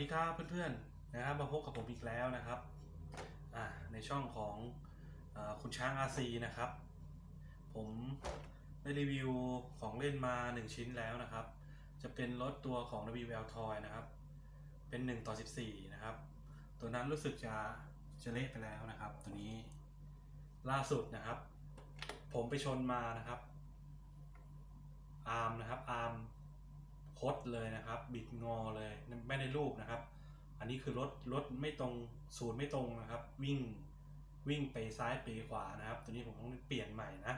ดีครับเพื่อนๆนะครับมาพบกับผมอีกแล้วนะครับในช่องของอคุณช้างอาซีนะครับ ผมได้รีวิวของเล่นมา 1 ชิ้นแล้วนะครับ จะเป็นรถตัวของ WL Toy นะครับ เป็น 1 ต่อ 14 นะครับ ตัวนั้นรู้สึกจะจะเละไปแล้วนะครับ ตัวนี้ล่าสุดนะครับ ผมไปชนมานะครับอาร์มนะครับอาร์ม คดเลยนะครับ บิดงอเลยไม่ได้รูปนะครับ อันนี้คือรถรถไม่ตรงศูนย์ไม่ตรงนะครับ วิ่งวิ่งไปซ้ายไปขวานะครับ ตัวนี้ผมต้องเปลี่ยนใหม่นะ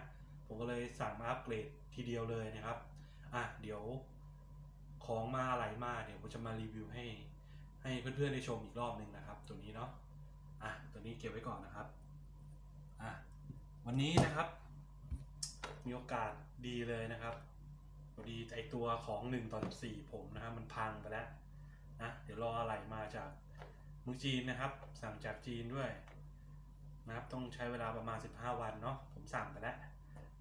ผมก็เลยสั่งมาอัปเกรดทีเดียวเลยนะครับอะเดี๋ยวของมาอะไรมาเดี๋ยวผมจะมารีวิวให้ให้เพื่อนๆได้ชมอีกรอบหนึ่งนะครับ ตัวนี้เนาะอะตัวนี้เก็บไว้ก่อนนะครับอะวันนี้นะครับ มีโอกาสดีเลยนะครับ อดีไอตัวของ1ต่อ14ผมนะครับมันพังไปแล้วนะเดี๋ยวรออะไรมาจากเมืองจีนนะครับ สั่งจากจีนด้วยนะครับต้องใช้เวลาประมาณ 15 วันเนาะผมสั่งไปแล้ว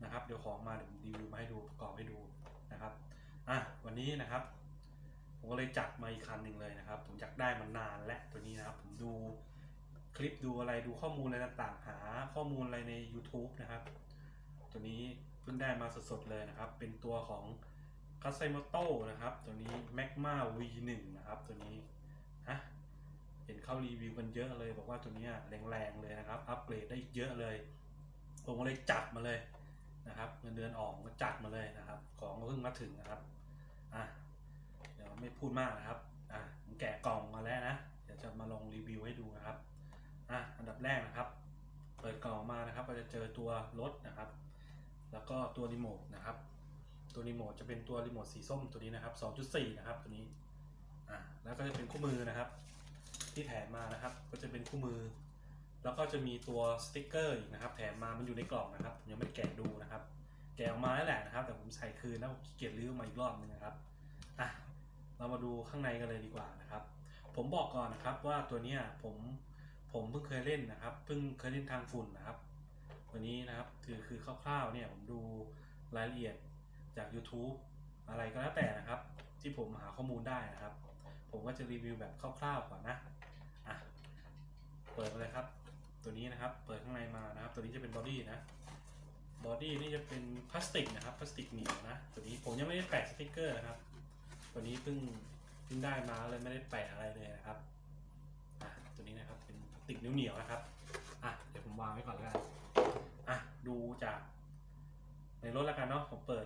นะครับเดี๋ยวของมาเดี๋ยวรีวิวมาให้ดูประกอบให้ดูนะครับอะวันนี้นะครับ ผมก็เลยจัดมาอีกคันหนึ่งเลยนะครับ ผมอยากได้มันนานและตัวนี้นะครับ ผมดูคลิปดูอะไรดูข้อมูลอะไรต่างๆ หาข้อมูลอะไรใน YouTube นะครับ ตัวนี้ เพิ่งได้มาสดๆเลยนะครับ เป็นตัวของ c a s ไซโมโตนะครับ ตัวนี้ Magma V1 นะครับ ตัวนี้ฮะเห็นเข้ารีวิวกันเยอะเลย บอกว่าตัวนี้แรงๆเลยนะครับ อัปเกรดได้เยอะเลย ผมก็เลยจัดมาเลยนะครับ เงินเดือนออกก็จัดมาเลยนะครับ ของก็เพิ่งมาถึงนะครับอะเดี๋ยวไม่พูดมากนะครับอะผมแกะกล่องมาแล้วนะ เดี๋ยวจะมาลองรีวิวให้ดูนะครับอะอันดับแรกนะครับ เปิดกล่องมานะครับก็จะเจอตัวรถนะครับ แล้วก็ตัวรีโมทนะครับ ตัวรีโมทจะเป็นตัวรีโมทสีส้มตัวนี้นะครับ 2.4 นะครับตัวนี้อ่าแล้วก็จะเป็นคู่มือนะครับ ที่แถมมานะครับ ก็จะเป็นคู่มือ แล้วก็จะมีตัวสติ๊กเกอร์อีกนะครับ แถมมามันอยู่ในกล่องนะครับผมยังไม่แกะดูนะครับ แกะออกมาแล้วแหละนะครับ แต่ผมใส่คืนแล้วเกียจรื้อมาอีกรอบนึงนะครับอะเรามาดูข้างในกันเลยดีกว่านะครับ ผมบอกก่อนนะครับว่าตัวเนี้ยผมผมเพิ่งเคยเล่นนะครับ เพิ่งเคยเล่นทางฝุ่นนะครับ วันนี้นะครับคือคือคร่าวๆเนี่ยผมดูรายละเอียดจาก YouTube อะไรก็แล้วแต่นะครับ ที่ผมหาข้อมูลได้นะครับ ผมก็จะรีวิวแบบคร่าวๆก่อนนะอะเปิดเลยครับ ตัวนี้นะครับเปิดข้างในมานะครับ ตัวนี้จะเป็นบอดี้นะบอดี้นี่จะเป็นพลาสติกนะครับพลาสติกเหนียวนะตัวนี้ผมยังไม่ได้แปะสติกเกอร์นะครับ ตัวนี้เพิ่งเพิ่งได้มาเลยไม่ได้แปะอะไรเลยนะครับอะตัวนี้นะครับเป็นพลาสติกเหนียวๆนะครับอะเดี๋ยวผมวางไว้ก่อนแล้วกันะ ดูจาก ในรถแล้วกันเนาะผมเปิด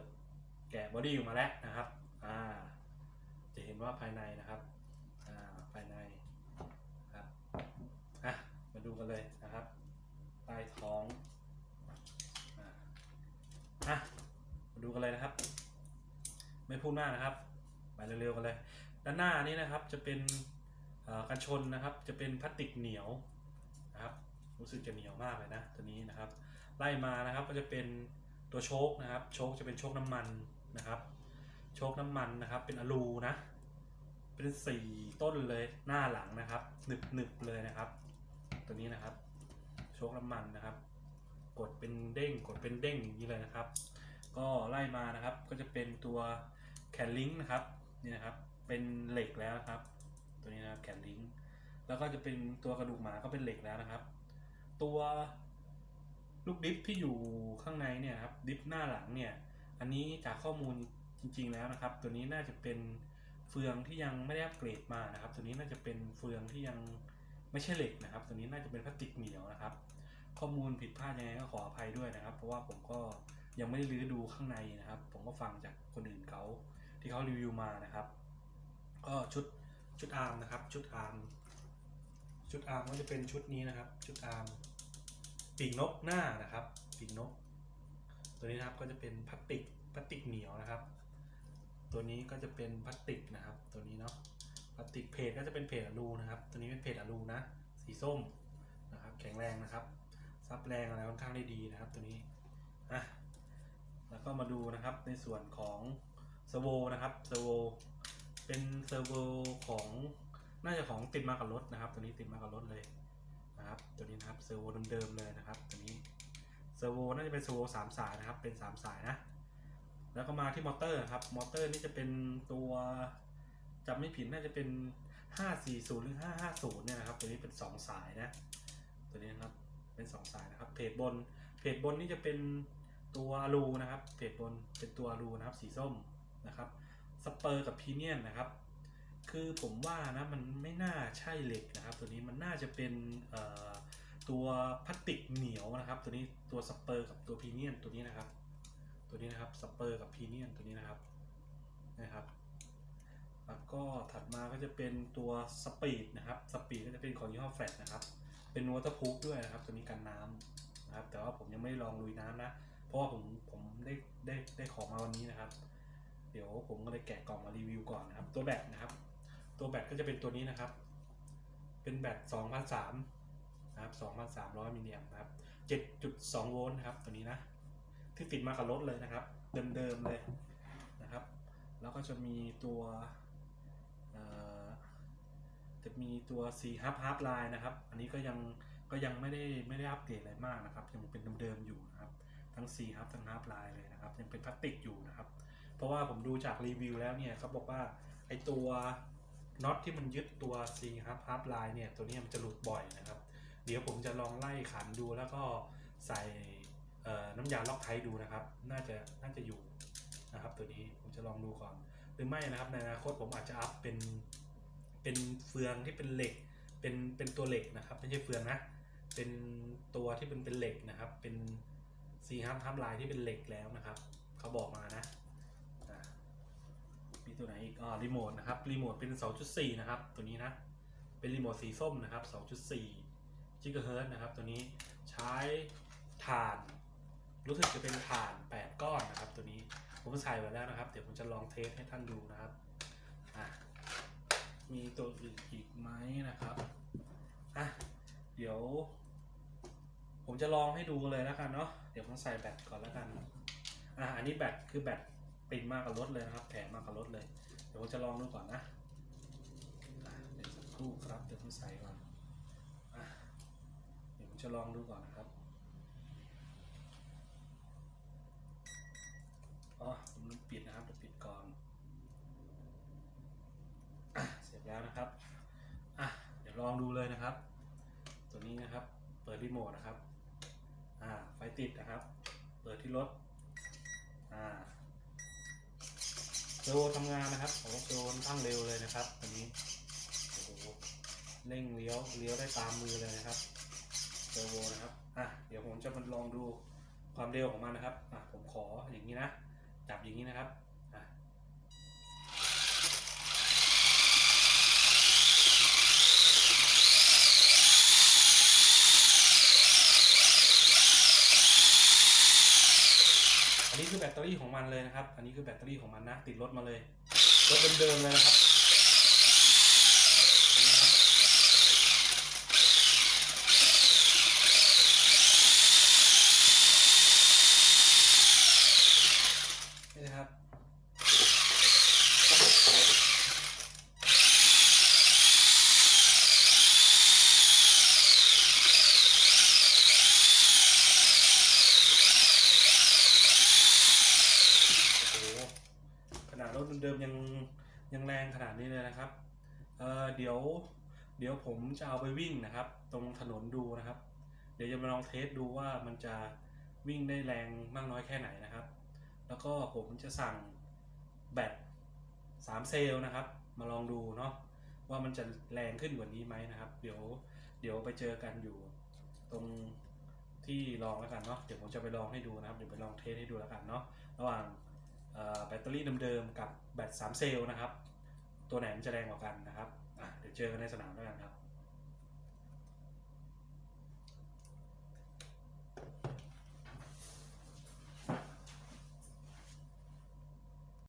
แกะบอดี้ออกมาแล้วนะครับอ่าจะเห็นว่าภายในนะครับอ่าภายในครับอะมาดูกันเลยนะครับใต้ท้องอ่าอะมาดูกันเลยนะครับ ไม่พูดมากนะครับไปเร็วๆกันเลย ด้านหน้านี้นะครับจะเป็นอ่อกันชนนะครับ จะเป็นพลาสติกเหนียวนะครับ รู้สึกจะเหนียวมากเลยนะตัวนี้นะครับ ไล่มานะครับก็จะเป็นตัวโชคนะครับ โชคจะเป็นโชคน้ำมันนะครับ โชคน้ำมันนะครับ เป็นอะลูนะ เป็นสี่ต้นเลยหน้าหลังนะครับหนึบหนึบเลยนะครับ ตัวนี้นะครับ โชคน้ำมันนะครับ กดเป็นเด้งกดเป็นเด้งอย่างนี้เลยนะครับ ก็ไล่มานะครับก็จะเป็นตัวแขนลิงก์นะครับนี่นะครับเป็นเหล็กแล้วนะครับ ตัวนี้นะครับแขนลิงก์แล้วก็จะเป็นตัวกระดูกหมาก็เป็นเหล็กแล้วนะครับ ตัว ลูกดิฟที่อยู่ข้างในเนี่ยครับดิฟหน้าหลังเนี่ย อันนี้จากข้อมูลจริง ๆ แล้วนะครับ ตัวนี้น่าจะเป็นเฟืองที่ยังไม่ได้อัปเกรดมานะครับ ตัวนี้น่าจะเป็นเฟืองที่ยังไม่ใช่เหล็กนะครับ ตัวนี้น่าจะเป็นพลาสติกเหนียวนะครับ ข้อมูลผิดพลาดยังไงก็ขออภัยด้วยนะครับ เพราะว่าผมก็ยังไม่ได้รื้อดูข้างในนะครับ ผมก็ฟังจากคนอื่นเขาที่เขารีวิวมานะครับ ก็ชุดชุดอาร์มนะครับ ชุดอาร์มชุดอาร์มก็จะเป็นชุดนี้นะครับ ชุดอาร์ม ปีกนกหน้านะครับปีกนก ตัวนี้นะครับก็จะเป็นพลาสติกพลาสติกเหนียวนะครับ ตัวนี้ก็จะเป็นพลาสติกนะครับ ตัวนี้เนาะพลาสติกเพจก็จะเป็นเพจอะลูนะครับ ตัวนี้เป็นเพจอะลูนะ สีส้มนะครับ แข็งแรงนะครับซับแรงอะไรค่อนข้างได้ดีนะครับ ตัวนี้อะแล้วก็มาดูนะครับในส่วนของเซอร์โวนะครับเซอร์โวเป็นเซอร์โวของน่าจะของติดมากับรถนะครับ ตัวนี้ติดมากับรถเลยนะครับตัวนี้นะครับ เซอร์โวเดิมๆเลยนะครับตัวนี้เซอร์โวน่าจะเป็นเซอร์โวสามสายนะครับเป็นสามสายนะ แล้วก็มาที่มอเตอร์ครับมอเตอร์นี่จะเป็นตัวจำไม่ผิดน่าจะเป็น 540 หรือ 550 เนี่ยนะครับ ตัวนี้เป็น 2 สายนะ ตัวนี้นะครับ เป็น 2 สายนะครับ เพจบน เพจบนนี่จะเป็นตัวอลูนะครับ เพจบนเป็นตัวอลูนะครับ สีส้มนะครับ สเปอร์กับพีเนียนนะครับ คือผมว่านะมันไม่น่าใช่เหล็กนะครับ ตัวนี้มันน่าจะเป็นเอ่อ ตัวพลาสติกเหนียวนะครับ ตัวนี้ตัวสเปอร์กับตัวพีเนียนตัวนี้นะครับ ตัวนี้นะครับสเปอร์กับพีเนียนตัวนี้นะครับนะครับ แล้วก็ถัดมาก็จะเป็นตัวสปีดนะครับสปีดก็จะเป็นของยี่ห้อแฟลตนะครับ เป็นวอเตอร์พูฟด้วยนะครับ ตัวนี้กันน้ำนะครับ แต่ว่าผมยังไม่ลองลุยน้ำนะ เพราะว่าผมผมได้ได้ได้ของมาวันนี้นะครับ เดี๋ยวผมก็เลยแกะกล่องมารีวิวก่อนนะครับ ตัวแบตนะครับ ตัวแบตก็จะเป็นตัวนี้นะครับ เป็นแบต2,003 นะครับ2,300มิลลิแอมป์ครับ7.2 โวลต์นะครับตัวนี้นะที่ติดมากับรถเลยนะครับ เดิมๆเลยนะครับ แล้วก็จะมีตัวจะมีตัว C Hub Hub Line นะครับ อันนี้ก็ยังก็ยังไม่ได้ไม่ได้อัปเกรดอะไรมากนะครับ ยังเป็นเดิมๆอยู่นะครับ ทั้ง C Hub ทั้ง Hub Line เลยนะครับ ยังเป็นพลาสติกอยู่นะครับ เพราะว่าผมดูจากรีวิวแล้วเนี่ยเขาบอกว่าไอตัวน็อตที่มันยึดตัว C Hub Hub Line เนี่ยตัวนี้มันจะหลุดบ่อยนะครับ เดี๋ยวผมจะลองไล่ขันดูแล้วก็ใส่น้ำยาล็อกไทดูนะครับ น่าจะน่าจะอยู่นะครับ ตัวนี้ผมจะลองดูก่อน หรือไม่นะครับในอนาคตผมอาจจะอัพเป็นเป็นเฟืองที่เป็นเหล็ก เป็นเป็นตัวเหล็กนะครับไม่ใช่เฟืองนะ เป็นตัวที่เป็นเป็นเหล็กนะครับ เป็นซีฮับฮับลายที่เป็นเหล็กแล้วนะครับเขาบอกมานะอะมีตัวไหนอีกอ๋อรีโมทนะครับรีโมทเป็น 2.4 นะครับ ตัวนี้นะ เป็นรีโมทสีส้มนะครับ 2.4 จิกะเฮิรตซ์นะครับ ตัวนี้ใช้ถ่านรู้สึกจะเป็นถ่าน 8 ก้อนนะครับ ตัวนี้ผมใส่ไว้แล้วนะครับ เดี๋ยวผมจะลองเทสให้ท่านดูนะครับอะมีตัวอื่นอีกไหมนะครับอะเดี๋ยว ผมจะลองให้ดูเลยแล้วกันเนาะเดี๋ยวผมใส่แบตก่อนแล้วกันอะอันนี้แบตคือแบตติดมากกับรถเลยนะครับแถมมากกับรถเลย เดี๋ยวผมจะลองดูก่อนนะอะเดี๋ยวสักครู่ครับเดี๋ยวผมใส่ก่อนอะเดี๋ยวผม จะลองดูก่อนนะครับ อ๋อ ผมลืมปิดนะครับเดี๋ยวปิดก่อนอเสร็จแล้วนะครับ อะ เดี๋ยวลองดูเลยนะครับ ตัวนี้นะครับ เปิดรีโมทนะครับ อ่า ไฟติดนะครับ เปิดที่รถ อ่าเทอร์โวทำงานนะครับโอ้เทอร์โวค่อนข้างเร็วเลยนะครับตัวนี้ โอ้โห เร่งเลี้ยว เลี้ยวได้ตามมือเลยนะครับ เทอร์โวนะครับอะเดี๋ยวผมจะมาลองดูความเร็วของมันนะครับอะผมขออย่างนี้นะ จับอย่างนี้นะครับอะอันนี้คือแบตเตอรี่ของมันเลยนะครับ อันนี้คือแบตเตอรี่ของมันนะ ติดรถมาเลย รถเดิมๆเลยนะครับเห็นไหมครับนี่นะครับ โอ้โห ขนาดรถเดิมๆยัง ยังแรงขนาดนี้เลยนะครับเออเดี๋ยวเดี๋ยวผมจะเอาไปวิ่งนะครับ ตรงถนนดูนะครับ เดี๋ยวจะมาลองเทสดูว่ามันจะวิ่งได้แรงมากน้อยแค่ไหนนะครับ แล้วก็ผมจะสั่งแบต3เซลล์นะครับ มาลองดูเนาะว่ามันจะแรงขึ้นกว่านี้ไหมนะครับ เดี๋ยวเดี๋ยวไปเจอกันอยู่ตรงที่ลองแล้วกันเนาะเดี๋ยวผมจะไปลองให้ดูนะครับ เดี๋ยวไปลองเทสให้ดูแล้วกันเนาะระหว่าง แบตเตอรี่เดิมๆกับแบต3เซลล์นะครับ ตัวไหนมันจะแรงกว่ากันนะครับเดี๋ยวเจอกันในสนามด้วยกันครับ